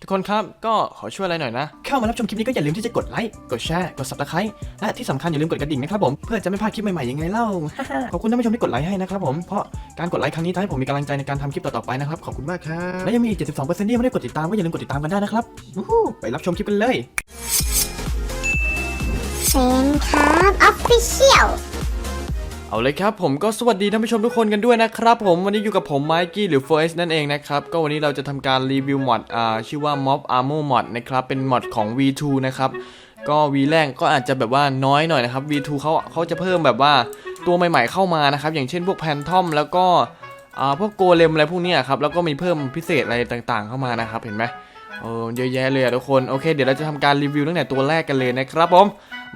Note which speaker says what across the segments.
Speaker 1: ทุกคนครับก็ขอช่วยอะไรหน่อยนะ เข้ามารับชมคลิปนี้ก็อย่าลืมที่จะกดไลค์กดแชร์กด subscribe และที่สำคัญอย่าลืมกดกระดิ่งนะครับผมเพื่อจะไม่พลาดคลิปใหม่ๆยังไงเล่า ขอบคุณท่านผู้ชมที่กดไลค์ให้นะครับผมเพราะการกดไลค์ครั้งนี้ทำให้ผมมีกำลังใจในการทำคลิปต่อๆไปนะครับขอบคุณมากครับและยังมีอีก 72%ที่ยังไม่ได้กดติดตามก็อย่าลืมกดติดตามกันได้นะครับวู้ฮู้ไปรับชมคลิปกันเลย
Speaker 2: เซนครับออฟฟิเชียล
Speaker 1: เอาเลยครับผมก็สวัสดีท่านผู้ชมทุกคนกันด้วยนะครับผมวันนี้อยู่กับผมไมกี้หรือ First นั่นเองนะครับก็วันนี้เราจะทำการรีวิวมอดอ่าชื่อว่า Mob Armor Mod นะครับเป็นมอดของ V2 นะครับก็ V แรกก็อาจจะแบบว่าน้อยหน่อยนะครับ V2 เขาเขาจะเพิ่มแบบว่าตัวใหม่ๆเข้ามานะครับอย่างเช่นพวกแพนทอมแล้วก็อ่าพวกโกเลมอะไรพวกนี้ครับแล้วก็มีเพิ่มพิเศษอะไรต่างๆ เข้ามานะครับเห็นไหมโอ้เยอะแยะเลยทุกคนโอเค เดี๋ยวเราจะทำการรีวิวตั้งแต่ตัวแรกกันเลยนะครับผม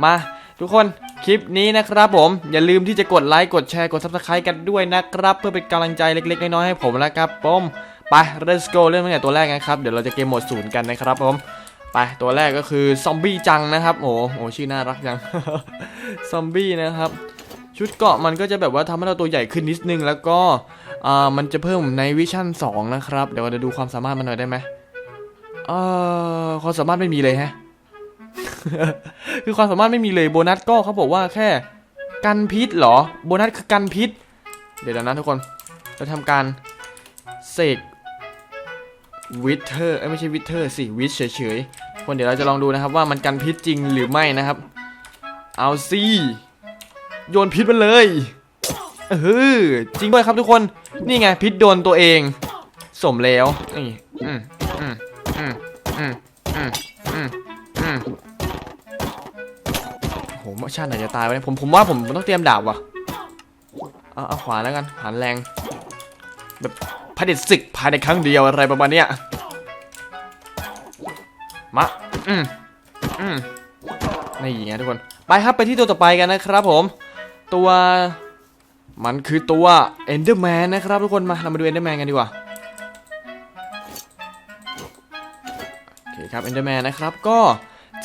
Speaker 1: มาทุกคน คลิปนี้นะครับผมอย่าลืมที่จะกดไลค์กดแชร์กด subscribe กันด้วยนะครับ เพื่อเป็นกำลังใจเล็กๆ น้อยๆให้ผมแล้วครับผมไป let's go เริ่มตั้งแต่ตัวแรกนะครับ เดี๋ยวเราจะเกมโหมดศูนย์กันนะครับผมไปตัวแรกก็คือซอมบี้จังนะครับโอ้โหชื่อน่ารักจังซอมบี้นะครับชุดเกาะมันก็จะแบบว่าทำให้เราตัวใหญ่ขึ้นนิดนึง แล้วก็อ่ามันจะเพิ่มในวิชั่น2นะครับ เดี๋ยวเราจะดูความสามารถมันหน่อยได้ไหมเอ่อความสามารถไม่มีเลยฮะ คือความสามารถไม่มีเลยโบนัสก็เขาบอกว่าแค่กันพิษเหรอ โบนัสคือกันพิษ เดี๋ยวนะทุกคน เราทำการเสกวิเทอร์ไม่ใช่วิเทอร์สิวิชเฉยๆ คนเดี๋ยวเราจะลองดูนะครับว่ามันกันพิษจริงหรือไม่นะครับ เอาสิโยนพิษมันเลยเออจริงด้วยครับทุกคน นี่ไงพิษโดนตัวเอง สมแล้วนี่อืมอืมอืมอืม ชาติไหนจะตายวะเนี่ยผมผมว่าผมต้องเตรียมดาบว่ะเอาเอาขวาแล้วกันหันแรงแบบพเด็จศึกภายในครั้งเดียวอะไรประมาณเนี้ยมาอืมอืมนี่ไงทุกคนไปครับไปที่ตัวต่อไปกันนะครับผมตัวมันคือตัว Enderman นนะครับทุกคนมาเรามาดู Enderman กันดีกว่าโอเคครับ Enderman นะครับก็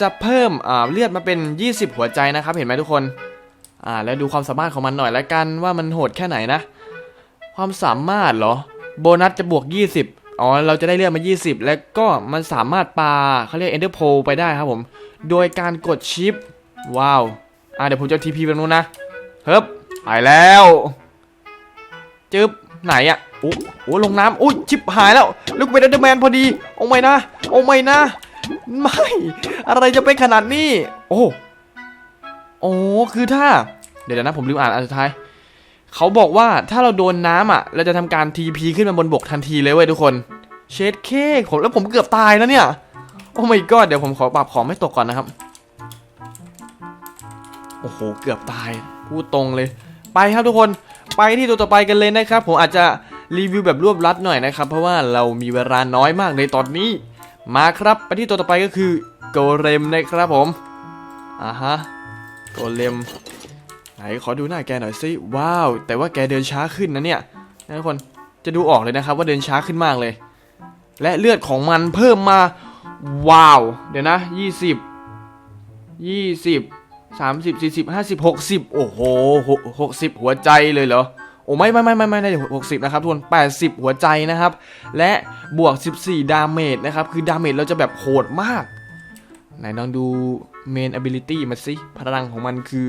Speaker 1: จะเพิ่มเลือดมาเป็น 20 หัวใจนะครับ เห็นไหมทุกคนอ่าแล้วดูความสามารถของมันหน่อยละกันว่ามันโหดแค่ไหนนะ ความสามารถเหรอ โบนัสจะบวก 20 อ๋อ เราจะได้เลือดมา 20 แล้วก็มันสามารถปาเขาเรียก Ender p o ไปได้ครับผม โดยการกดชิป ว้าวอ่าเดี๋ยวผมจะ TP ไปนู้นนะเฮ้บไปแล้วจึ๊บไหนอะโอ้โอ้ลงน้ำอุ้ยชิปหายแล้วลูกเป็น Enderman พอดี โอ้ไม่นะ โอ้ไม่นะ ไม่ อะไรจะเป็นขนาดนี้ โอ้โอ้คือถ้า เดี๋ยวนะผมลืมอ่านอันสุดท้ายเขาบอกว่าถ้าเราโดนน้ำอะ เราจะทำการ TP ขึ้นมาบนบกทันทีเลยเว้ยทุกคน เชดเค้กผมแล้วผมเกือบตายแล้วเนี่ย โอ้ my god เดี๋ยวผมขอปรับของไม่ตกก่อนนะครับ โอ้โห เกือบตาย พูดตรงเลย ไปครับทุกคน ไปที่ตัวต่อไปกันเลยนะครับ ผมอาจจะรีวิวแบบรวบรัดหน่อยนะครับ เพราะว่าเรามีเวลาน้อยมากในตอนนี้ มาครับไปที่ตัวต่อไปก็คือโกเลมนะครับผมอ่าฮะโกเลมไหนขอดูหน้าแกหน่อยสิว้าว แต่ว่าแกเดินช้าขึ้นนะเนี่ยนะทุกคนจะดูออกเลยนะครับว่าเดินช้าขึ้นมากเลย และเลือดของมันเพิ่มมาว้าว เดี๋ยวนะ 20 20 30 40 50 60 โอ้โห 60 หัวใจเลยเหรอ อ้ไม่ไม่ไม่ไม่ไม่ได้หกสิบนะครับทุกคนแปดสิบหัวใจนะครับ และบวก14ดาเมจนะครับ คือดาเมจเราจะแบบโหดมาก ไหนลองดู Main Ability มาสิพลังของมันคือ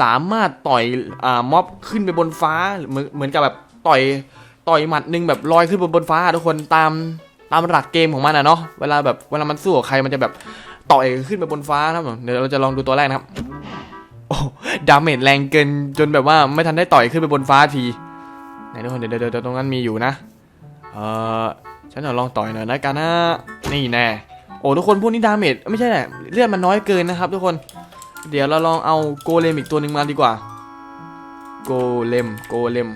Speaker 1: สามารถต่อยอ่าม็อบขึ้นไปบนฟ้าเหมือนเหมือนกับแบบต่อยต่อยหมัดหนึ่งแบบลอยขึ้นบนบนฟ้าทุกคนตามตามหลักเกมของมันอะเนาะเวลาแบบเวลามันสู้กับใครมันจะแบบต่อยขึ้นไปบนฟ้านะครับเดี๋ยวเราจะลองดูตัวแรกนะครับ โอ้ดาเมจแรงเกินจนแบบว่าไม่ทันได้ต่อยขึ้นไปบนฟ้าทีไหนทุกคนเดี๋ยวเดี๋ยวตรงนั้นมีอยู่นะเออฉันจะลองต่อยหน่อยนะกันนะนี่แน่โอ้ทุกคนพวกนี้ดาเมจไม่ใช่แหละเลือดมันน้อยเกินนะครับ ทุกคน เดี๋ยวเราลองเอาโกเลมอีกตัวหนึ่งมาดีกว่า โกเลมโกเลม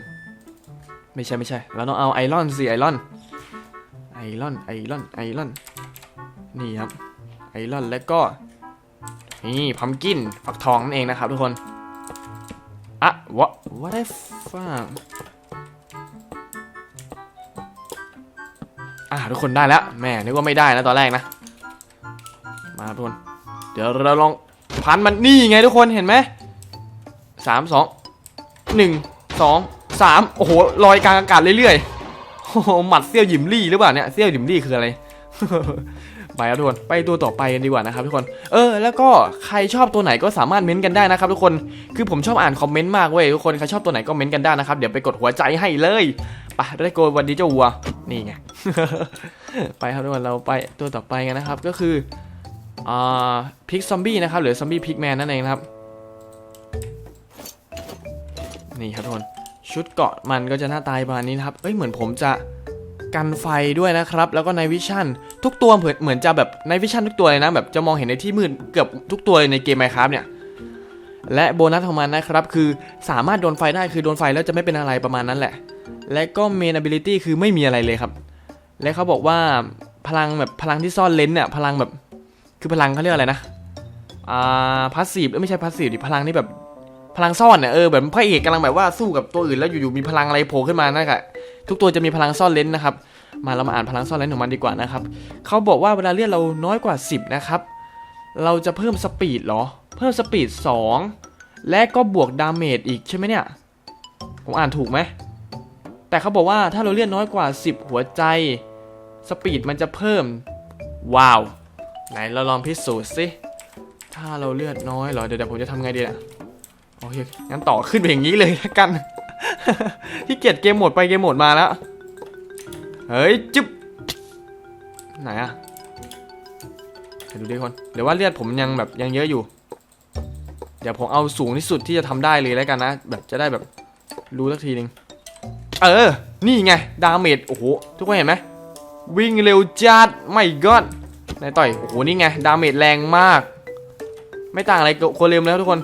Speaker 1: ไม่ใช่ไม่ใช่ เราต้องเอาไอรอนสิไอรอนไอรอนไอรอนไอรอนนี่ครับไอรอนแล้วก็ นี่พัมกินฟักทองนั่นเองนะครับทุกคนอะวะ what the fuck อะทุกคนได้แล้วแม่นึกว่าไม่ได้นะตอนแรกนะ มาทุกคน เดี๋ยวเราลองพันมันนี่ไงทุกคนเห็นไหมสามสองหนึ่งสองสามโอ้โหลอยกลางอากาศเรื่อยๆโอ้โหหมัดเซี่ยวหยิมลี่หรือเปล่าเนี่ยเซี่ยวหยิมลี่คืออะไร ไปครับทุกคนไปตัวต่อไปกันดีกว่านะครับทุกคนเออแล้วก็ใครชอบตัวไหนก็สามารถเม้นต์กันได้นะครับทุกคนคือผมชอบอ่านคอมเมนต์มากเว้ยทุกคนใครชอบตัวไหนก็เม้นต์กันได้นะครับเดี๋ยวไปกดหัวใจให้เลยไปได้โกวันดีเจ้าวัวนี่ไงไปครับทุกคนเราไปตัวต่อไปกันนะครับก็คืออ่าพิกซอมบี้นะครับหรือซอมบี้พิกแมนนั่นเองนะครับนี่ครับทุกคนชุดเกาะมันก็จะหน้าตายประมาณนี้นะครับเอ้ยเหมือนผมจะ กันไฟด้วยนะครับ แล้วก็ในวิชั่นทุกตัวเหมือนเหมือนจะแบบในวิชั่นทุกตัวเลยนะแบบจะมองเห็นในที่มืดเกือบทุกตัวเลยในเกมไมครับเนี่ยและโบนัสของมันนะครับคือสามารถโดนไฟได้คือโดนไฟแล้วจะไม่เป็นอะไรประมาณนั้นแหละ และก็เมน ability คือไม่มีอะไรเลยครับ และเขาบอกว่าพลังแบบพลังที่ซ่อนเลนเนี่ยพลังแบบคือพลังเขาเรียกอะไรนะอ่าพาสซีฟไม่ใช่พาสซีฟดิพลังที่แบบ พลังซ่อนเนี่ยเออแบบพระเอกกำลังแบบว่าสู้กับตัวอื่นแล้วอยู่ๆมีพลังอะไรโผล่ขึ้นมานั่นแหละทุกตัวจะมีพลังซ่อนเลนนะครับ มาเรามาอ่านพลังซ่อนเลนของมันดีกว่านะครับเขาบอกว่าเวลาเลือดเราน้อยกว่า 10 นะครับ เราจะเพิ่มสปีดเหรอ เพิ่มสปีด 2 และก็บวกดาเมจอีกใช่ไหมเนี่ย ผมอ่านถูกไหม แต่เขาบอกว่าถ้าเราเลือดน้อยกว่า 10 หัวใจ สปีดมันจะเพิ่ม ว้าว ไหนเราลองพิสูจน์สิ ถ้าเราเลือดน้อยเหรอ เดี๋ยวผมจะทำไงดีนะ โอเค งั้นต่อขึ้นไปอย่างนี้เลยละกัน ที่เกียจเกมโหมดไปเกมโหมดมาแล้ว เฮ้ยจึ๊บ ไหนอะเดี๋ยวดูดิคน เดี๋ยวว่าเลือดผมยังแบบยังเยอะอยู่ เดี๋ยวผมเอาสูงที่สุดที่จะทำได้เลยแล้วกันนะ แบบจะได้แบบรู้สักทีหนึ่งเออ นี่ไง ดาเมจ โอ้โห ทุกคนเห็นไหม วิ่งเร็วจัดไม่ก็นายต่อย โอ้โห นี่ไง ดาเมจแรงมาก ไม่ต่างอะไรกับโคเลมแล้วทุกคน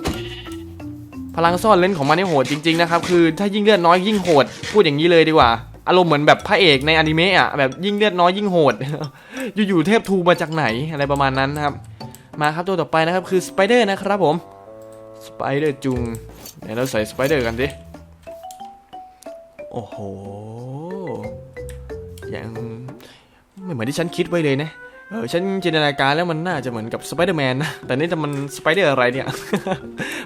Speaker 1: พลังซ่อนเล่นของมันนี่โหดจริงๆนะครับคือถ้ายิ่งเลือดน้อยยิ่งโหด พูดอย่างนี้เลยดีกว่าอารมณ์เหมือนแบบพระเอกในอนิเมะอะแบบยิ่งเลือดน้อยยิ่งโหด อยู่ๆเทพทูมาจากไหนอะไรประมาณนั้นนะครับ มาครับตัวต่อไปนะครับคือสไปเดอร์นะครับผมสไปเดอร์จุงเดี๋ยวเราใส่สไปเดอร์กันดิโอ้โหยังไม่เหมือนที่ฉันคิดไว้เลยนะ เออฉันจินตนาการแล้วมันน่าจะเหมือนกับสไปเดอร์แมนนะ แต่นี่จะมันสไปเดอร์อะไรเนี่ย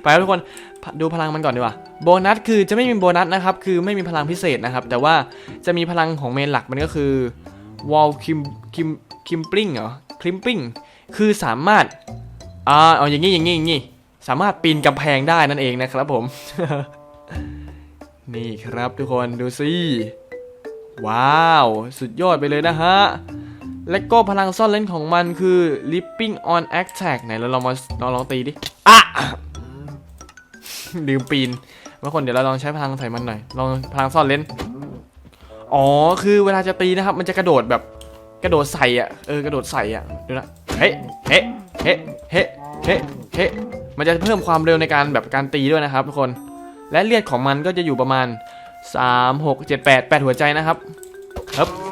Speaker 1: ไปทุกคนดูพลังมันก่อนดีกว่า โบนัสคือจะไม่มีโบนัสนะครับ คือไม่มีพลังพิเศษนะครับ แต่ว่าจะมีพลังของเมนหลักมันก็คือวอลคิมคิมคิมปริงเหรอคลิมปิงคือสามารถอ่าเอาอย่างงี้อย่างงี้อย่างงี้สามารถปีนกำแพงได้นั่นเองนะครับผม นี่ครับทุกคนดูสิว้าว สุดยอดไปเลยนะฮะ และก็พลังซ่อนเล่นของมันคือ Leaping on Attack ไหนเราลองมาลองลองตีดิอะลืมปีนเมื่อคนเดี๋ยวเราลองใช้พลังใส่มันหน่อย ลองพลังซ่อนเล่นอ๋อ คือเวลาจะตีนะครับ มันจะกระโดดแบบ กระโดดใส่อะ เออ กระโดดใส่อะ ดูนะ เฮ้ เฮ้ เฮ้ เฮ้ เฮ้ เฮ้ มันจะเพิ่มความเร็วในการแบบการตีด้วยนะครับทุกคน และเลือดของมันก็จะอยู่ประมาณ 3 6 7 8 8 หัวใจนะครับครับเ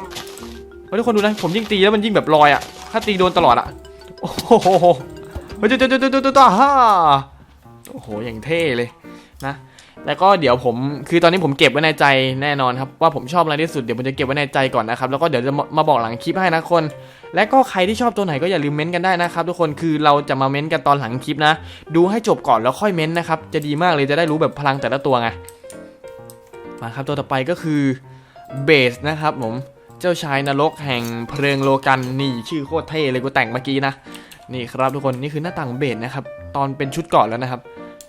Speaker 1: ฮ้ยทุกคนดูนะผมยิ่งตีแล้วมันยิ่งแบบลอยอะถ้าตีโดนตลอดอะโอ้โหเฮ้ยจุ๊จุ๊จุ๊จุ๊จุ๊จุ๊ฮ่าโอ้โหอย่างเท่เลยนะแล้วก็เดี๋ยวผมคือตอนนี้ผมเก็บไว้ในใจแน่นอนครับว่าผมชอบอะไรที่สุดเดี๋ยวผมจะเก็บไว้ในใจก่อนนะครับแล้วก็เดี๋ยวจะมามาบอกหลังคลิปให้นะคน และก็ใครที่ชอบตัวไหนก็อย่าลืมเม้นต์กันได้นะครับทุกคนคือเราจะมาเม้นต์กันตอนหลังคลิปนะ ดูให้จบก่อนแล้วค่อยเม้นต์นะครับจะดีมากเลยจะได้รู้แบบพลังแต่ละตัวไงมาครับตัวต่อไปก็คือเบสนะครับผม เจ้าชายนรกแห่งเพลิงโลกันนี่ชื่อโคตรเท่เลยกูแต่งเมื่อกี้นะนี่ครับทุกคนนี่คือหน้าต่างเบสนะครับตอนเป็นชุดก่อนแล้วนะครับ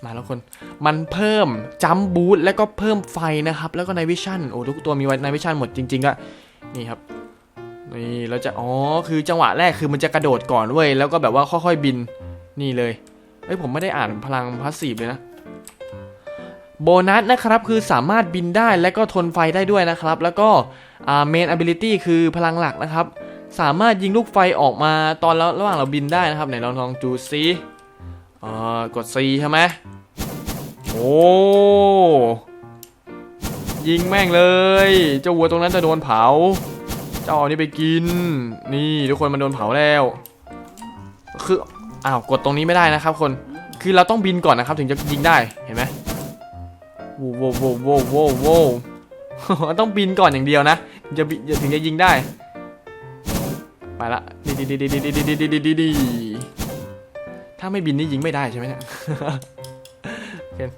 Speaker 1: มาแล้วคนมันเพิ่มจัมบูทแล้วก็เพิ่มไฟนะครับ แล้วก็ในวิชั่นโอ้ทุกตัวมีไวในวิชั่นหมดจริงๆก็นี่ครับนี่เราจะอ๋อคือจังหวะแรกคือมันจะกระโดดก่อนเว้ยแล้วก็แบบว่าค่อยๆบินนี่เลยเอ้ยผมไม่ได้อ่านพลังพาสซีฟเลยนะ โบนัสนะครับคือสามารถบินได้และก็ทนไฟได้ด้วยนะครับ แล้วก็เมน ability คือพลังหลักนะครับ สามารถยิงลูกไฟออกมาตอนระหว่างเราบินได้นะครับ ไหนลองลองดูซิเอ่อกด C ใช่ไหมโอ้ยิงแม่งเลย เจ้าวัวตรงนั้นจะโดนเผา เจ้าอานี่ไปกิน นี่ทุกคนมันโดนเผาแล้ว คืออ้าวกดตรงนี้ไม่ได้นะครับ คน คือเราต้องบินก่อนนะครับ ถึงจะยิงได้ เห็นไหม โว้โว้โว้โว้โว้ต้องบินก่อนอย่างเดียวนะจะบิถึงจะยิงได้ ไปละดีดีดีดีดีดีดีดีดีดีถ้าไม่บินนี่ยิงไม่ได้ใช่ไหมเนี่ย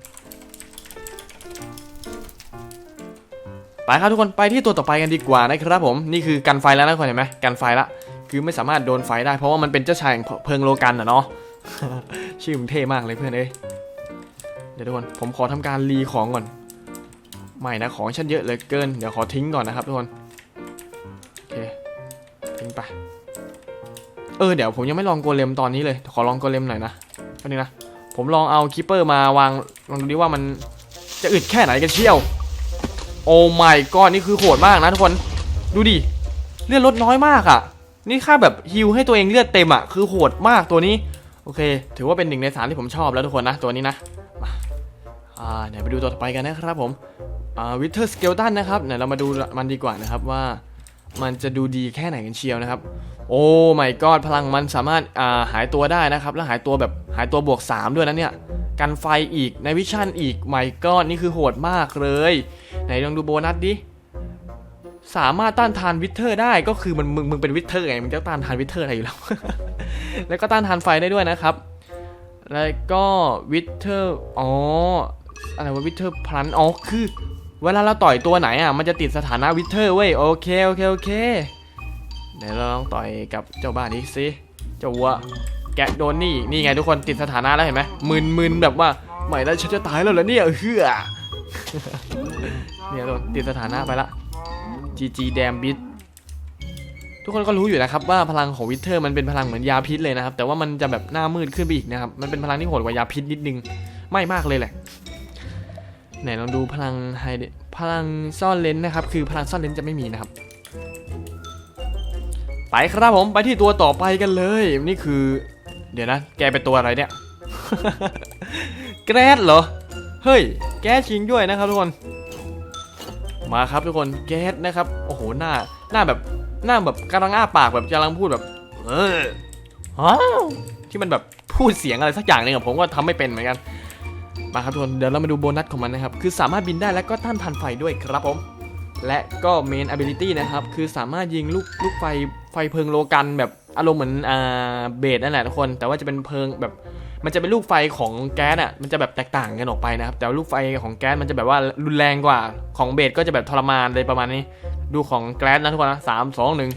Speaker 1: ไปครับทุกคนไปที่ตัวต่อไปกันดีกว่านะครับผมนี่คือกันไฟแล้วนะทุกคนเห็นไหมกันไฟละคือไม่สามารถโดนไฟได้เพราะว่ามันเป็นเจ้าชายเพลิงโลกันอะเนาะชื่อมึงเท่มากเลยเพื่อนเอ้ย เดี๋ยวทุกคนผมขอทำการรีของก่อน ไม่นะของฉันเยอะเลือเกิน เดี๋ยวขอทิ้งก่อนนะครับทุกคน โอเค ทิ้งไป เออเดี๋ยวผมยังไม่ลองโกเลมตอนนี้เลย ขอลองโกเลมหน่อยนะแป๊บนึงนะ ผมลองเอาคิปเปอร์มาวาง ลองดูดิว่ามันจะอึดแค่ไหนกันเชี่ยว โอ้ my god นี่คือโหดมากนะทุกคน ดูดิ เลือดลดน้อยมากอะ่ะ นี่ค่าแบบฮิวให้ตัวเองเลือดเต็มอะ่ะ คือโหดมากตัวนี้ โอเค ถือว่าเป็นหนึ่งในสามที่ผมชอบแล้วทุกคนนะ ตัวนี้นะ อ่าเดี๋ยวไปดูตัวต่อไปกันนะครับผมอ่าวิเทอร์สเกลตันนะครับเดี๋ยวเรามาดูมันดีกว่านะครับว่ามันจะดูดีแค่ไหนกันเชียวนะครับ โอ้ my god พลังมันสามารถอ่าหายตัวได้นะครับ แล้วหายตัวแบบหายตัวบวก 3 ด้วยนะเนี่ยกันไฟอีกในวิชั่นอีก my god นี่คือโหดมากเลย ไหนลองดูโบนัสดิสามารถต้านทานวิเทอร์ได้ก็คือมันมึงมึงเป็นวิเทอร์ไงมึงจะต้านทานวิเทอร์อะไรอยู่แล้ว แล้วก็ต้านทานไฟได้ด้วยนะครับ แล้วก็วิเทอร์อ๋อ อะไรวะวิเทอร์พลันอ๋อคือ เวลาเราต่อยตัวไหนอะมันจะติดสถานะวิเทอร์เว้ยโอเคโอเคโอเคเดี๋ยวเราลองต่อยกับเจ้าบ้านนี้สิเจ้าวัวแกะโดนนี่นี่ไงทุกคนติดสถานะแล้วเห็นไหมมึนมึนแบบว่าไม่แล้วฉันจะตายแล้วเหรอเนี่ยเฮือเนี่ยโดนติดสถานะไปละ GG แดมบิททุกคนก็รู้อยู่นะครับว่าพลังของวิเทอร์มันเป็นพลังเหมือนยาพิษเลยนะครับ แต่ว่ามันจะแบบหน้ามืดขึ้นไปอีกนะครับ มันเป็นพลังที่โหดกว่ายาพิษนิดนึง ไม่มากเลยแหละ ไหนลองดูพลังไฮเดพลังซ่อนเลนนะครับ คือพลังซ่อนเลนจะไม่มีนะครับ ไปครับผมไปที่ตัวต่อไปกันเลยนี่คือ เดี๋ยวนะ แกเป็นตัวอะไรเนี่ย แกรดเหรอ เฮ้ย แก๊ชิงด้วยนะครับทุกคน มาครับทุกคนแก๊สนะครับ โอ้โหหน้า หน้าแบบหน้าแบบกำลังอ้าปากแบบกำลังพูดแบบ เออที่มันแบบพูดเสียงอะไรสักอย่างหนึงผมก็ทำไม่เป็นเหมือนกัน มาครับทุกคนเดี๋ยวเรามาดูโบนัสของมันนะครับ คือสามารถบินได้และก็ต้านทานไฟด้วยครับผม และก็เมน ability นะครับ คือสามารถยิงลูกลูกไฟไฟเพลิงโลกันแบบอารมณ์เหมือนอ่าเบสนั่นแหละทุกคน แต่ว่าจะเป็นเพลิงแบบมันจะเป็นลูกไฟของแก๊สอะ มันจะแบบแตกต่างกันออกไปนะครับ แต่ลูกไฟของแก๊สมันจะแบบว่ารุนแรงกว่า ของเบสก็จะแบบทรมานเลยประมาณนี้ ดูของแก๊สนะทุกคนนะสามสองหนึ่ง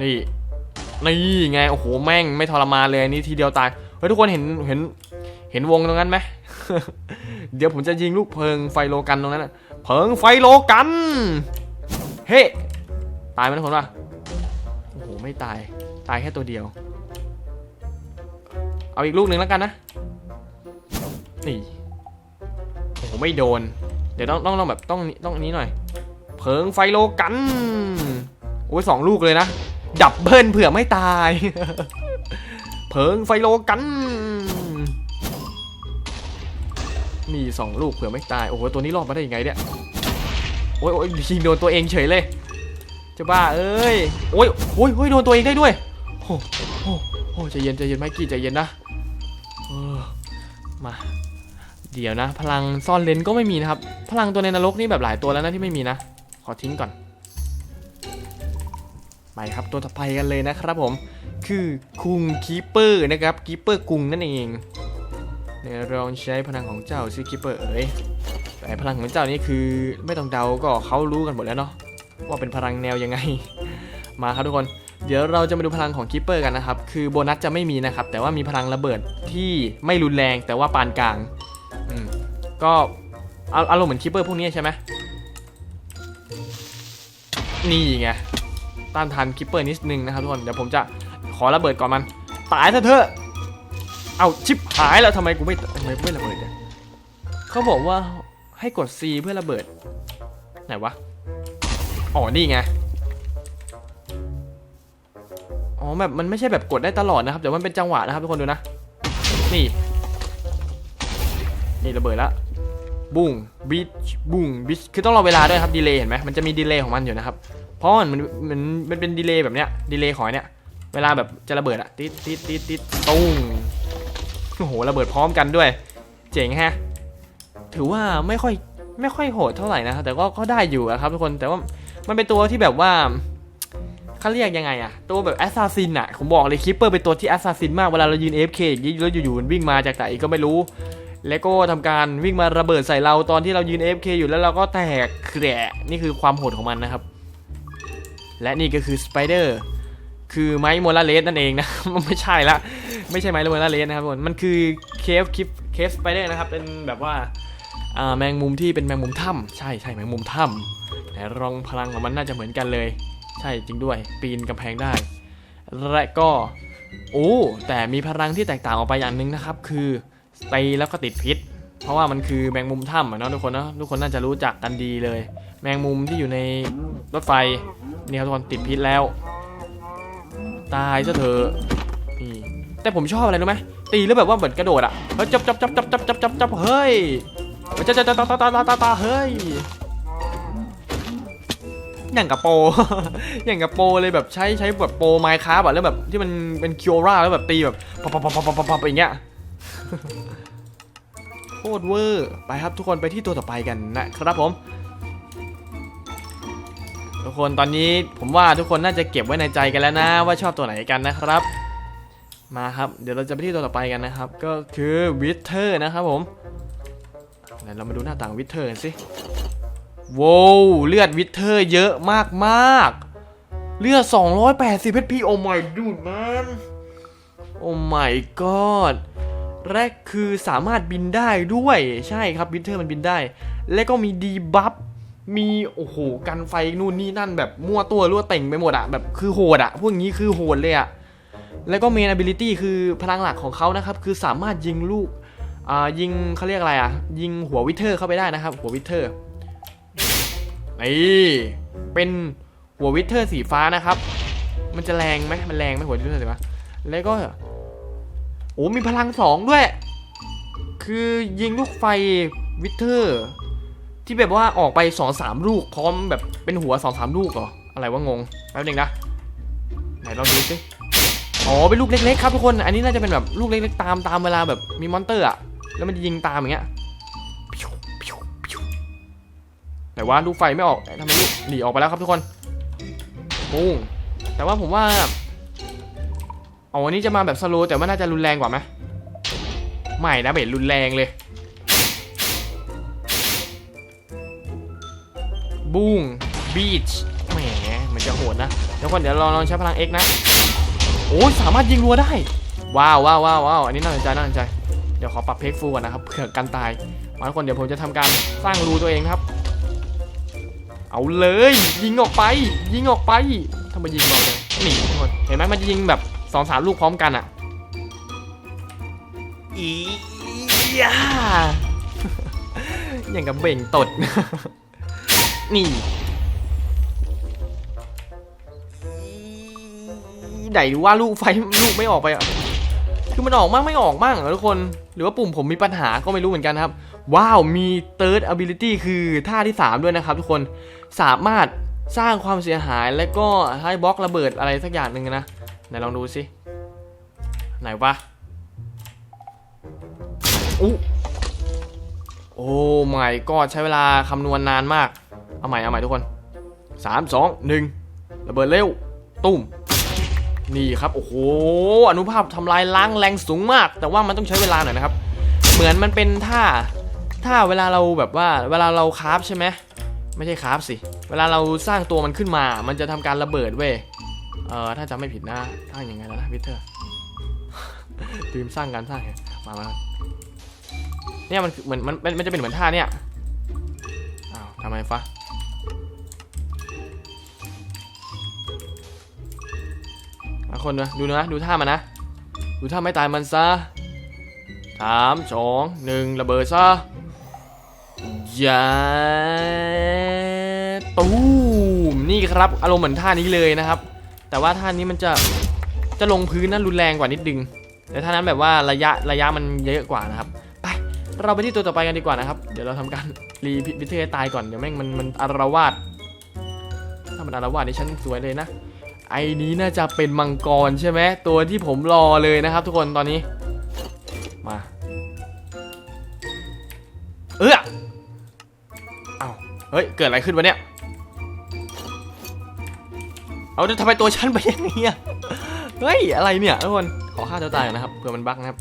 Speaker 1: นี่ นี่ไง โอ้โห แม่งไม่ทรมานเลยนนี่ทีเดียวตาย เฮ้ยทุกคนเห็น เห็น เห็นวงตรงนั้นไหม เดี๋ยวผมจะยิงลูกเพลิงไฟโลกันตรงนั้นนะเพลิงไฟโลกัน เฮ้ ตายไหมทุกคนวะโอ้โห ไม่ตาย ตายแค่ตัวเดียว เอาอีกลูกหนึ่งแล้วกันนะ นี่ โอ้โห ไม่โดน เดี๋ยวต้องต้องต้องแบบต้องต้องนนี้หน่อย เพิงไฟโลกัน โอ้ยสองลูกเลยนะ ดับเบิลเผื่อไม่ตาย เพิงไฟโลกัน มีสองลูกเผื่อไม่ตาย โอ้โห ตัวนี้รอดมาได้ยังไงเนี่ย โอ้ยโอ้ยยิงโดนตัวเองเฉยเลยเจะบ้าเอ้ย โอ้ยโอ้ยโอ้ยโดนตัวเองได้ด้วย โอ้โอ้โอ้ใจเย็นใจเย็นไมกี้ใจเย็นนะเออมา เดี๋ยวนะ พลังซ่อนเลนก็ไม่มีนะครับ พลังตัวในนรกนี่แบบหลายตัวแล้วนะที่ไม่มีนะ ขอทิ้งก่อนไปครับตัวต่อไปกันเลยนะครับผม คือคุงคีเปอร์นะครับคีเปอร์กุงนั่นเอง เดี๋ยลองใช้พลังของเจ้าซิคีเปอร์เอ๋ยแต่พลังของเจ้านี่คือไม่ต้องเดาก็เขารู้กันหมดแล้วเนาะว่าเป็นพลังแนวยังไง มาครับทุกคน เดี๋ยวเราจะมาดูพลังของคีเปอร์กันนะครับ คือโบนัสจะไม่มีนะครับ แต่ว่ามีพลังระเบิดที่ไม่รุนแรงแต่ว่าปานกลางอืมก็อารมณ์เหมือนคีเปอร์พวกนี้ใช่ไหมนี่ไงต้านทานคิปเปอร์นิดนึงนะครับทุกคนเดี๋ยวผมจะขอระเบิดก่อนมัน ตายซะเถอะ เอาชิปหายแล้วทำไมกูไม่ทำไมไม่ระเบิดเนี่ยเขาบอกว่าให้กด C เพื่อระเบิด ไหนวะ อ๋อ นี่ไง อ๋อ แบบมันไม่ใช่แบบกดได้ตลอดนะครับแต่ว่ามันเป็นจังหวะนะครับทุกคนดูนะ นี่ นี่ระเบิดละบุ้งบิชบุ้งบิชคือต้องรอเวลาด้วยครับดีเลย์เห็นไหมมันจะมีดีเลย์ของมันอยู่นะครับ เพราะมันมันมันมันเป็นดีเลย์แบบเนี้ยดีเลย์ของเนี้ยเวลาแบบจะระเบิดอะติดติดติดติดตุ้ง โอ้โหระเบิดพร้อมกันด้วย เจ๋งฮะ ถือว่าไม่ค่อยไม่ค่อยโหดเท่าไหร่นะครับแต่ก็ก็ได้อยู่ครับทุกคนแต่ว่ามันเป็นตัวที่แบบว่าเขาเรียกยังไงอะตัวแบบแอสซัสซินอะผมบอกเลยคิปเปอร์เป็นตัวที่แอสซัสซินมากเวลาเรายืน AFK อย่างนี้แล้วอยู่ๆมันวิ่งมาจากไหนก็ไม่รู้ แล้วก็ทำการวิ่งมาระเบิดใส่เราตอนที่เรายืน AFK อยู่แล้วเราก็แตกแกระนี่คือความโหดของมันนะครับ และนี่ก็คือสไปเดอร์คือไม้โมลาเลสนั่นเองนะ มันไม่ใช่ละ ไม่ใช่ไม้โมลาเลสนะครับทุกคนมันคือเคฟคิฟเคฟสไปเดอร์นะครับเป็นแบบว่าแมงมุมที่เป็นแมงมุมถ้ำใช่ใช่แมงมุมถ้ำแต่รองพลังของมันน่าจะเหมือนกันเลย ใช่จริงด้วย ปีนกำแพงได้ และก็โอ้แต่มีพลังที่แตกต่างออกไปอย่างหนึ่งนะครับ คือตีแล้วก็ติดพิษ เพราะว่ามันคือแมงมุมถ้ำเนาะทุกคนเนาะทุกคนน่าจะรู้จักกันดีเลย แมงมุมที่อยู่ในรถไฟนี่ครับทุกคนติดพิษแล้ว ตายซะเถอะ แต่ผมชอบอะไรรู้ไหมตีแล้วแบบว่าเหมือนกระโดดอะเฮ้ยจับจับจับจับจับจับจับจับเฮ้ยจับจับจับตาตาตาตาเฮ้ยอย่างกับโป อย่างกับโปเลยแบบใช้ใช้แบบโปไมค์คราฟอะแล้วแบบที่มันเป็นคิโอราแล้วแบบตีแบบปับปับปับปับปับปับอย่างเงี้ยโคตรเวอร์ไปครับทุกคนไปที่ตัวต่อไปกันนะครับผม ทุกคนตอนนี้ผมว่าทุกคนน่าจะเก็บไว้ในใจกันแล้วนะ ว่าชอบตัวไหนกันนะครับ มาครับ เดี๋ยวเราจะไปที่ตัวต่อไปกันนะครับ ก็คือวิเทอร์นะครับผมไหนเรามาดูหน้าต่างวิเทอร์กันสิโว้วเลือดวิเทอร์เยอะมากมากเลือด 280 HP โอ้ my dude man โอ้ my god แรกคือสามารถบินได้ด้วยใช่ครับวิเทอร์มันบินได้ และก็มีดีบัฟมี โอ้โห กันไฟนู่นนี่นั่นแบบมั่วตัวรั่วเต่งไปหมดอะแบบคือโหดอะพวกนี้คือโหดเลยอะ แล้วก็เมน ability คือพลังหลักของเขานะครับ คือสามารถยิงลูกอ่ายิงเขาเรียกอะไรอะ ยิงหัววิเทอร์เข้าไปได้นะครับ หัววิเทอร์นี่เป็นหัววิเทอร์สีฟ้านะครับ มันจะแรงไหมมันแรงไหมหัววิเทอร์สีฟ้าแล้วก็โอ้มีพลังสองด้วย คือยิงลูกไฟวิเทอร์ ที่แบบว่าออกไป2อสามลูก พร้อมแบบเป็นหัว2อสามลูกเหรออะไรวะงงแป๊บนึงนะไหนลองดูสิ อ๋อเป็นลูกเล็กๆครับทุกคน อันนี้น่าจะเป็นแบบลูกเล็กๆตามตามเวลาแบบมีมอนเตอร์อะแล้วมันจะยิงตามอย่างเงี้ยแต่ว่าลูกไฟไม่ออกทำไมลูกหนีออกไปแล้วครับทุกคนปุ้งแต่ว่าผมว่าอ๋ออันนี้จะมาแบบสโลว์แต่ว่าน่าจะรุนแรงกว่าไหมไม่นะเบ็ดรุนแรงเลยบูงบีชแหมมันจะโหดนะเดี๋ยวก่อนเดี๋ยวลองลองใช้พลัง X นะ โอ้ยสามารถยิงรัวได้ ว้าวว้าวว้าวว้าวอันนี้น่าสนใจน่าสนใจ เดี๋ยวขอปรับเพกฟูก่อนนะครับเผื่อกันตายมาทุกคนเดี๋ยวผมจะทำการสร้างรูตัวเองครับ เอาเลย ยิงออกไป ยิงออกไปทำไมยิงเบาเลยหนีทุกคนเห็นไหมมันจะยิงแบบสองสามลูกพร้อมกันอะอีย่าอย่างกับเบ่งตด นี่ ไหนว่าลูกไฟลูกไม่ออกไปอะคือมันออกมั่งไม่ออกมั่งอทุกคน หรือว่าปุ่มผมมีปัญหาก็ไม่รู้เหมือนกันครับ ว้าว มี third ability คือท่าที่ 3 ด้วยนะครับทุกคนสามารถสร้างความเสียหายและก็ให้บล็อกระเบิดอะไรสักอย่างหนึ่งนะไหนลองดูสิไหนวะอู้โอ้ my god ใช้เวลาคำนวณนานมาก เอาใหม่เอาใหม่ทุกคน 3 2 1ระเบิดเร็วตุ้ม นี่ครับโอ้โหอนุภาพทำลายล้างแรงสูงมาก แต่ว่ามันต้องใช้เวลาหน่อยนะครับ เหมือนมันเป็นท่าท่าเวลาเราแบบว่า เวลาเราคราฟใช่ไหมไม่ใช่คราฟสิ เวลาเราสร้างตัวมันขึ้นมา มันจะทำการระเบิดเว้ยเออถ้าจำไม่ผิดนะท่าอย่างไงแล้วนะวิเทอร์ทีมสร้างการสร้างมามาเนี่ยมันเหมือนมันมันจะเป็นเหมือนท่าเนี่ยอ้าวทำไมฟะ มาคนนะดูนะดูท่ามันนะ ดูท่าไม่ตายมันซะสามสองหนึ่งระเบิดซะยาตูมนี่ครับอารมณ์เหมือนท่านี้เลยนะครับ แต่ว่าท่านี้มันจะจะลงพื้นนั้นรุนแรงกว่านิดนึงแต่ท่านั้นแบบว่าระยะระยะมันเยอะกว่านะครับไปเราไปที่ตัวต่อไปกันดีกว่านะครับ เดี๋ยวเราทำการรีพิเทตายก่อนเดี๋ยวแม่งมันมันอารวาสถ้ามันอารวาสนี่ฉันสวยเลยนะ ไอ้นี้น่าจะเป็นมังกรใช่ไหมตัวที่ผมรอเลยนะครับ ทุกคนตอนนี้ มา เออเอาเฮ้ย เกิดอะไรขึ้นวะเนี่ย เอาจะทำไมตัวฉันไปอย่างนี้อะเฮ้ย อะไรเนี่ยทุกคน ขอฆ่าตัวตายนนะครับเผื่อมันบั๊กนะครับ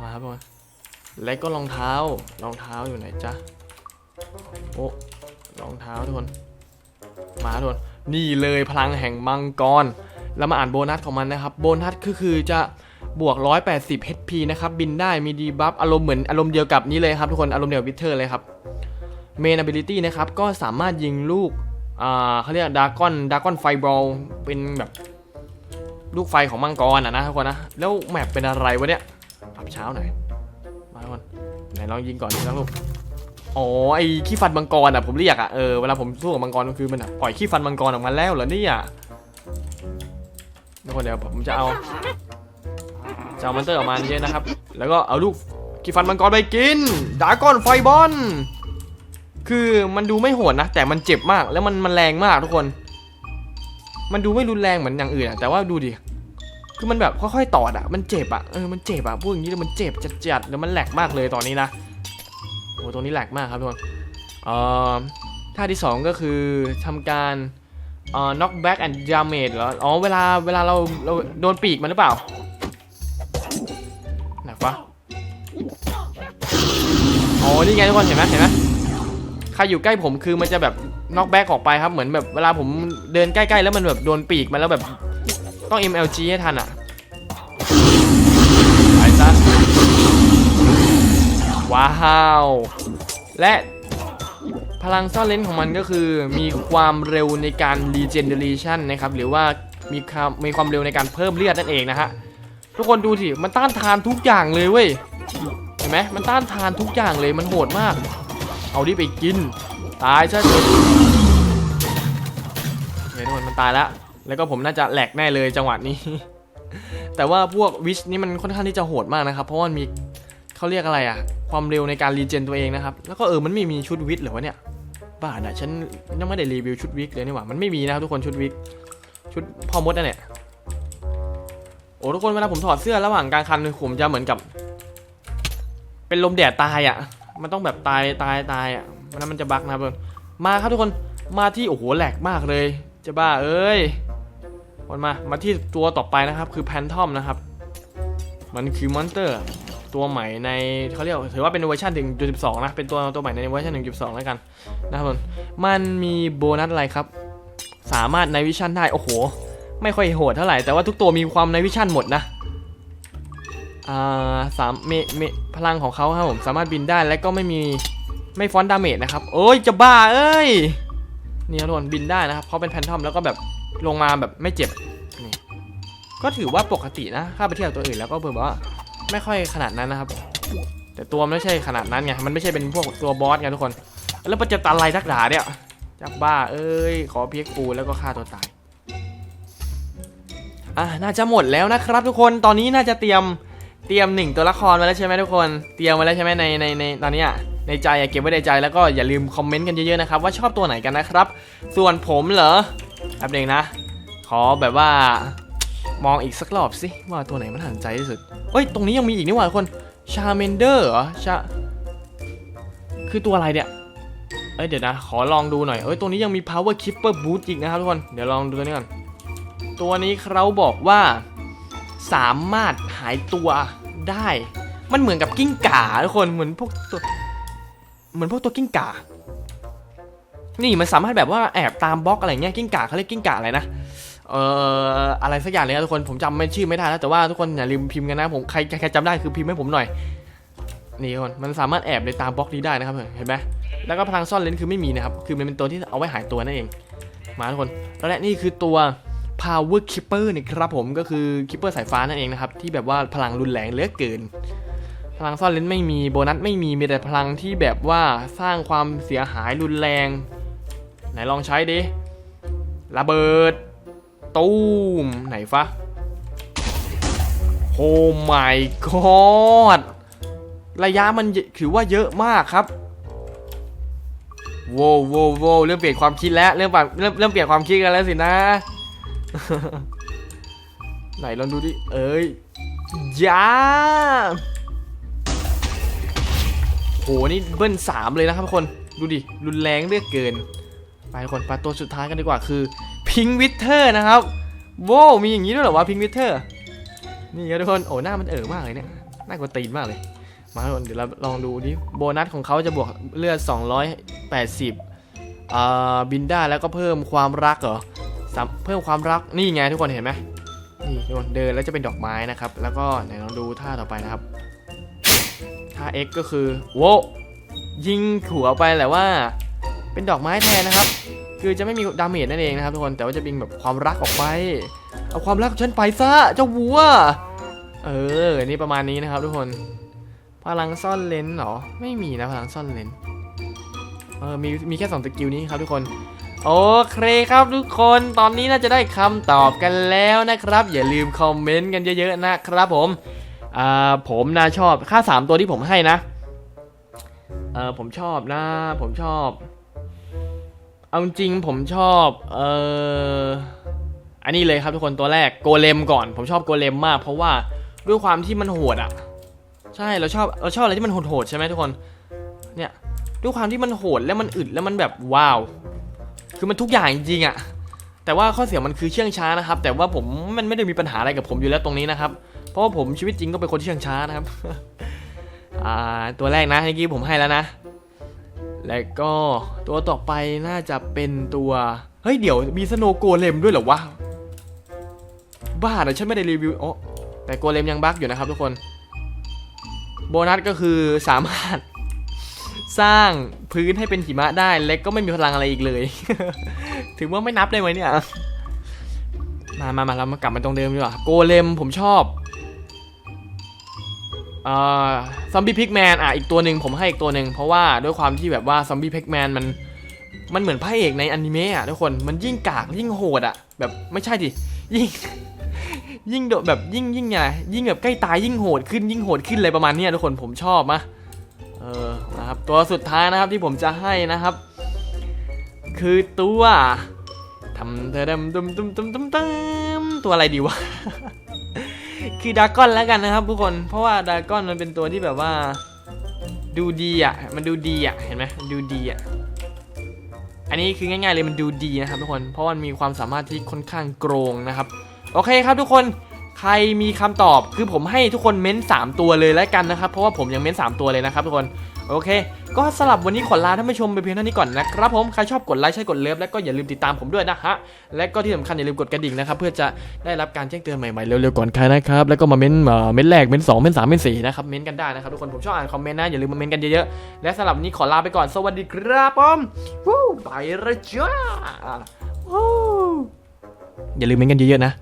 Speaker 1: มาครับทุกคนแล้วก็รองเท้ารองเท้าอยู่ไหนจ๊ะ โอ้รองเท้าทุกคน มาทุกคน นี่เลยพลังแห่งมังกรเรามาอ่านโบนัสของมันนะครับ โบนัสก็คือจะบวก 180 HP นะครับ บินได้มีดีบัฟอารมณ์เหมือนอารมณ์เดียวกับนี้เลยครับทุกคน อารมณ์เดียวกับวิเทอร์เลยครับเมน ability นะครับ ก็สามารถยิงลูกเขาเรียกดากอนดากอนไฟบอลเป็นแบบลูกไฟของมังกรอะนะทุกคนนะ แล้วแมปเป็นอะไรวะเนี่ยปรับเช้าหน่อยมาทุกคนไหนลองยิงก่อนดีสักลูก อ๋อไอ้ขี้ฟันมังกรอะผมเรียกอะเออเวลาผมสู้กับมังกรก็คือมันอะปล่อยขี้ฟันมังกรออกมาแล้วเหรอเนี่ยทุกคนเดี๋ยวผมจะเอาจะเอามอนเตอร์ออกมาเยอะนะครับ แล้วก็เอาลูกขี้ฟันมังกรไปกินดาก้อนไฟบอลคือมันดูไม่โหดนะแต่มันเจ็บมากแล้วมันมันแรงมากทุกคน มันดูไม่รุนแรงเหมือนอย่างอื่นอะแต่ว่าดูดิคือมันแบบค่อยๆตอดอะมันเจ็บอะเออมันเจ็บอะพูดอย่างนี้แล้วมันเจ็บจัดๆแล้วมันแหลกมากเลยตอนนี้นะ โอ้ตรงนี้แหลกมากครับทุกคนเอ่อท่าที่ 2 ก็คือทำการเอ่อ knock back and damage เหรออ๋อเวลาเวลาเราเราโดนปีกมันหรือเปล่าหนักปะอ๋อนี่ไงทุกคนเห็นไหมเห็นไหมใครอยู่ใกล้ผมคือมันจะแบบ knock back ออกไปครับเหมือนแบบเวลาผมเดินใกล้ๆ แล้วมันแบบโดนปีกมันแล้วแบบต้อง MLG ให้ทันอะ ว้าว และพลังซ่อนเลนของมันก็คือมีความเร็วในการ regeneration นะครับ หรือว่ามีความมีความเร็วในการเพิ่มเลือดนั่นเองนะฮะทุกคนดูสิมันต้านทานทุกอย่างเลยเว้ยเห็นไหมมันต้านทานทุกอย่างเลยมันโหดมาก เอาดิไปกิน ตายซะเถอเฮ้ยทุกคนมันตายแล้ว แล้วก็ผมน่าจะแหลกแน่เลยจังหวะนี้ แต่ว่าพวกวิชนี่มันค่อนข้างที่จะโหดมากนะครับ เพราะมันมี เขาเรียกอะไรอะความเร็วในการรีเจนตัวเองนะครับ แล้วก็เออมันไม่มีชุดวิทย์หรือวะเนี่ย บ้าอะฉันยังไม่ได้รีวิวชุดวิกเลยนี่หว่า มันไม่มีนะครับทุกคนชุดวิกชุดพ่อมดนั่นแหละโอ้ทุกคนเวลาผมถอดเสื้อระหว่างกลางคันผมจะเหมือนกับ เป็นลมแดดตายอะมันต้องแบบตายตายตายอะมันนั้นมันจะบักนะครับทุกคนมาครับทุกคนมาที่โอ้โหแหลกมากเลย จะบ้าเอ้ยคนมามาที่ตัวต่อไปนะครับ คือแพนทอมนะครับ มันคือมอนสเตอร์ ตัวใหม่ในเขาเรียกถือว่าเป็นเวอร์ชันถึง1.12นะเป็นตัวตัวใหม่ในเวอร์ชัน1.2แล้วกันนะครับผมมันมีโบนัสอะไรครับ สามารถในวิชั่นได้ โอ้โห ไม่ค่อยโหดเท่าไหร่ แต่ว่าทุกตัวมีความในวิชั่นหมดนะอ่าสามเมเมพลังของเขาครับผมสามารถบินได้และก็ไม่มีไม่ฟอนต์ดาเมจนะครับโอ้ยจะบ้าเอ้ยนี่ทุกคนบินได้นะครับเขาเป็นแพนทอมแล้วก็แบบลงมาแบบไม่เจ็บนี่ก็ถือว่าปกตินะถ้าไปเทียบตัวอื่นแล้วก็แบบว่า ไม่ค่อยขนาดนั้นนะครับ แต่ตัวไม่ใช่ขนาดนั้นไงมันไม่ใช่เป็นพวกตัวบอสไงทุกคน แล้วมันจะตันไรทักดาเนี่ยจับบ้า เอ้ย ขอเพียกปูแล้วก็ฆ่าตัวตายอะน่าจะหมดแล้วนะครับทุกคนตอนนี้น่าจะเตรียมเตรียมหนึ่งตัวละครมาแล้วใช่ไหมทุกคน เตรียมมาแล้วใช่ไหมในในในตอนนี้อะในใจอะเก็บไว้ในใจแล้วก็อย่าลืมคอมเมนต์กันเยอะๆนะครับว่าชอบตัวไหนกันนะครับ ส่วนผมเหรอแป๊บหนึงนะ ขอแบบว่า มองอีกสักรอบสิว่าตัวไหนมันหันใจที่สุดเอ้ยตรงนี้ยังมีอีกนี่หว่าคนชาเมนเดอร์เหรอชาคือตัวอะไรเนี่ยเอ้ยเดี๋ยวนะ ขอลองดูหน่อยเอ้ยตัวนี้ยังมี power keeper boot อีกนะครับทุกคนเดี๋ยวลองดูตัวนี้ก่อนตัวนี้เขาบอกว่าสามารถหายตัวได้ มันเหมือนกับกิ้งก่าทุกคนเหมือนพวกตัวเหมือนพวกตัวกิ้งก่านี่มันสามารถแบบว่าแอบตามบล็อกอะไรเงี้ยกิ้งก่าเขาเรียกกิ้งก่าอะไรนะ เอ่ออะไรสักอย่างเลยนะทุกคนผมจำไม่ชื่อไม่ได้แล้วแต่ว่าทุกคนอย่าลืมพิมพ์กันนะผมใครใครจำได้คือพิมพ์ให้ผมหน่อยนี่ทุกคนมันสามารถแอบในตามบล็อกนี้ได้นะครับเห็นไหมแล้วก็พลังซ่อนเลนคือไม่มีนะครับ คือมันเป็นตัวที่เอาไว้หายตัวนั่นเอง มาทุกคน และนี่คือตัว power keeper นี่ครับผมก็คือ keeper สายฟ้านั่นเองนะครับ ที่แบบว่าพลังรุนแรงเหลือเกิน พลังซ่อนเลนไม่มีโบนัสไม่มีมีแต่พลังที่แบบว่าสร้างความเสียหายรุนแรง ไหนลองใช้ดิระเบิด ตูมไหนฟะโอ้ my god ระยะมันถือว่าเยอะมากครับโว้โว้โว้เริ่มเปลี่ยนความคิดแล้วเริ่มปรับเริ่มเริ่มเปลี่ยนความคิดกันแล้วสินะ ไหนลองดูดิเอ้ยยาโหนี่เบิ้ลสามเลยนะครับทุกคนดูดิรุนแรงเลือกเกิน ไปทุกคนไปตัวสุดท้ายกันดีกว่าคือ พิงวิเทอร์นะครับโว้มีอย่างนี้ด้วยเหรอวะพิงวิเทอร์นี่ครับทุกคนโอ้หน้ามันเอ๋อมากเลยเนี่ยหน่ากลัวตีนมากเลย มาทุกคนเดี๋ยวเราลองดูดิโบนัสของเขาจะบวกเลือด 280อ่าบินได้แล้วก็เพิ่มความรักเหรอเพิ่มความรักนี่ไงทุกคนเห็นไหมนี่ทุกคนเดินแล้วจะเป็นดอกไม้นะครับ แล้วก็ไหนลองดูท่าต่อไปนะครับท่า X ก็คือโวะยิงหัวไปแหละว่า เป็นดอกไม้แทนนะครับ คือจะไม่มีดาเมจนั่นเองนะครับทุกคนแต่ว่าจะเป็นแบบความรักออกไป เอาความรักฉันไปซะเจ้าวัว เออนี่ประมาณนี้นะครับทุกคน พลังซ่อนเลนเหรอไม่มีนะพลังซ่อนเลนเออมีมีแค่สองสกิลนี้ครับทุกคนโอเคครับทุกคนตอนนี้น่าจะได้คำตอบกันแล้วนะครับ อย่าลืมคอมเมนต์กันเยอะๆนะครับผมอ่าผมนะชอบค่า 3 ตัวที่ผมให้นะเออผมชอบนะ ผมชอบ เอาจริงผมชอบเอออันนี้เลยครับทุกคนตัวแรกโกเลมก่อน ผมชอบโกเลมมาก เพราะว่าด้วยความที่มันโหดอะ ใช่เราชอบเราชอบอะไรที่มันโหดๆใช่ไหมทุกคนเนี่ยด้วยความที่มันโหดแล้วมันอึดแล้วมันแบบว้าว คือมันทุกอย่างจริงๆอะแต่ว่าข้อเสียมันคือเชื่องช้านะครับ แต่ว่าผมมันไม่ได้มีปัญหาอะไรกับผมอยู่แล้วตรงนี้นะครับ เพราะว่าผมชีวิตจริงก็เป็นคนเชื่องช้านะครับ อ่าตัวแรกนะเมื่อกี้ผมให้แล้วนะ แล้วก็ตัวต่อไปน่าจะเป็นตัว เฮ้ยเดี๋ยวมีสโนโกเลมด้วยเหรอวะ บ้าเหรอฉันไม่ได้รีวิวอ๋อแต่โกเลมยังบั๊กอยู่นะครับทุกคน โบนัสก็คือสามารถสร้างพื้นให้เป็นหิมะได้และก็ไม่มีพลังอะไรอีกเลย ถือว่าไม่นับได้ไหมเนี่ย มามามาเรามากลับมาตรงเดิมดีกว่าโกเลมผมชอบ ซอมบี้พิกแมนอะอีกตัวหนึ่งผมให้อีกตัวหนึ่งเพราะว่าด้วยความที่แบบว่าซอมบี้พิกแมนมันมันเหมือนพระเอกในอนิเมะอะทุกคนมันยิ่งกากยิ่งโหดอะ แบบไม่ใช่ดิยิ่งยิ่งโดแบบยิ่งยิ่งไงยิ่งแบบใกล้ตายยิ่งโหดขึ้นยิ่งโหดขึ้นอะไรประมาณนี้ทุกคนผมชอบมะเออนะครับตัวสุดท้ายนะครับที่ผมจะให้นะครับ คือตัวทำเธอดมตุ้มตุ้มตุ้มตุ้มตุ้มตัวอะไรดีวะ คือดากอนแล้วกันนะครับทุกคน เพราะว่าดากอนมันเป็นตัวที่แบบว่า ดูดีอะ มันดูดีอะ เห็นไหมดูดีอะ อันนี้คือง่ายๆเลยมันดูดีนะครับทุกคน เพราะมันมีความสามารถที่ค่อนข้างโกรงนะครับ โอเคครับทุกคน ใครมีคำตอบ คือผมให้ทุกคนเม้น 3 ตัวเลยแล้วกันนะครับ เพราะว่าผมยังเม้น 3 ตัวเลยนะครับทุกคน โอเค ก็สลับวันนี้ขอลาท่านผู้ชมไปเพียงเท่านี้ก่อนนะครับผมใครชอบกดไลค์ใช่กดเลิฟแล้วก็อย่าลืมติดตามผมด้วยนะฮะและก็ที่สำคัญอย่าลืมกดกระดิ่งนะครับเพื่อจะได้รับการแจ้งเตือนใหม่ๆเร็วๆก่อนใครนะครับแล้วก็มาเม้นเอ่อเม้นแรกเม้นสองเม้นสามเม้นสี่นะครับเม้นกันได้นะครับทุกคนผมชอบอ่านคอมเมนต์นะอย่าลืมมาเม้นกันเยอะๆและสำหรับวันนี้ขอลาไปก่อนสวัสดีครับผมวู้ไปละจ้าวู้อย่าลืมเม้นกันเยอะๆนะ